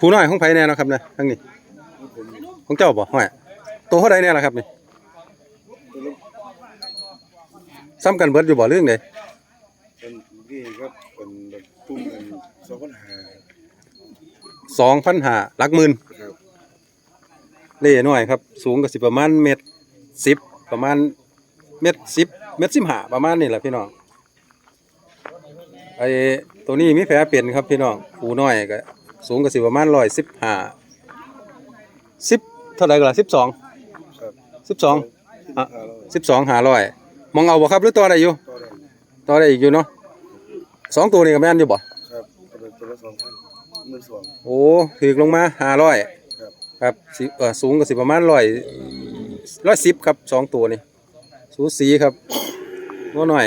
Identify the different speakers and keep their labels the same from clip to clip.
Speaker 1: ผู้น้อยของไผแน่เนาะครับเนี่ยทั้งนี้ ของเจ้าบ่ห้อยตัวเท่าใดเนี่ยล่ะครับนี่ซ้ำกันเบิดอยู่บ่เรื่องใด
Speaker 2: เป็นนี่ครับเป็นแบบตุ้มกันสองปัญหา
Speaker 1: สองพันห้าหลักหมื่น
Speaker 2: ครับ
Speaker 1: เล่น้อยครับ สูงก็สิประมาณเมตรสิบประมาณเมตรสิบเมตรสิบห้าประมาณนี่แหละพี่น้องไอ้ตัวนี้มีแผลเป็นครับพี่น้องผูน้อยก็ สูงก็สิประมาณร้อยสิบห้าสิบเท่าไหร่ก็ล่ะสิบสอง
Speaker 2: ครับ
Speaker 1: สิบสองอะ
Speaker 2: ห้าร้อย
Speaker 1: สิบสองหาร้อยมองเอาบ่ครับหรือตัวใดอยู่
Speaker 2: ต่อได้
Speaker 1: ตัวใดอีกอยู่เนาะสองตัวนี้ก็แม่นอยู่บ่
Speaker 2: ครับตัวละตัวละสองพันหมื่นสอง
Speaker 1: โอ้ถือลงมาห้าร้อย
Speaker 2: ครับ
Speaker 1: ครับสิเอ่อสูงก็สิประมาณร้อยร้อยสิบครับสองตัวนี่สูสีครับงัวหน่อย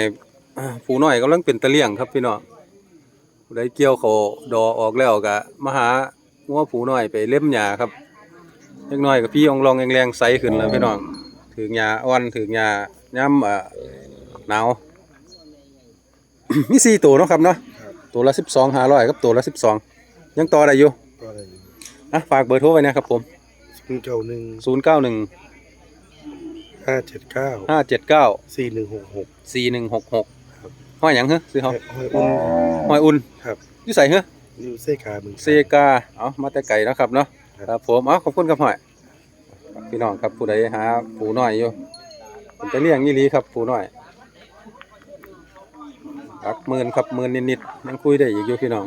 Speaker 1: อ่าผูน้อยกำลังเป็นตะเลี่ยงครับพี่น้อง ผู้ใดเกี่ยวเขาดอออกแล้วก็มาหางัวผูน้อยไปเล่มหญ้าครับเล็กน้อยกับพี่องลองแรงๆใสขึ้นแล้วพี่น้องถือหญ้าอ่อนถือหญ้าย่ำเอ่อหนาว มีสี่ตัวเนาะครับเนาะ
Speaker 2: ครับ
Speaker 1: ตัวละสิบสองห้าร้อยกับตัวละสิบสองยังต่อได้อยู่
Speaker 2: ต่อได้อยู่
Speaker 1: อะฝากเบอร์โทรไว้นะครับผม
Speaker 2: ศูนย์เก้าหนึ่ง
Speaker 1: ศูนย์เก้าหนึ่ง
Speaker 2: ห้าเจ็ดเก้า
Speaker 1: ห้าเจ็ดเก้า
Speaker 2: สี่หนึ่งหกหก
Speaker 1: สี่หนึ่งหกหก
Speaker 2: ครับ
Speaker 1: ห้อยหยังเหรอซื้อเขา
Speaker 2: ห้อยอุ่น
Speaker 1: ห้อยอุ่น
Speaker 2: ครับ
Speaker 1: อยู่ใส่เหรอ
Speaker 2: นิวเซกาเมือง
Speaker 1: เซกาเอามาแต่ไก่นาะครับเนาะ
Speaker 2: ครับ
Speaker 1: ครับผมเอาขอบคุณครับห้อยพี่น้องครับผู้ใดหาปูน้อยอยู่ผมจะเลี้ยงยี่ลีครับปูน้อยรักหมื่นครับหมื่นนิดๆยังคุยได้อีกอยู่พี่น้อง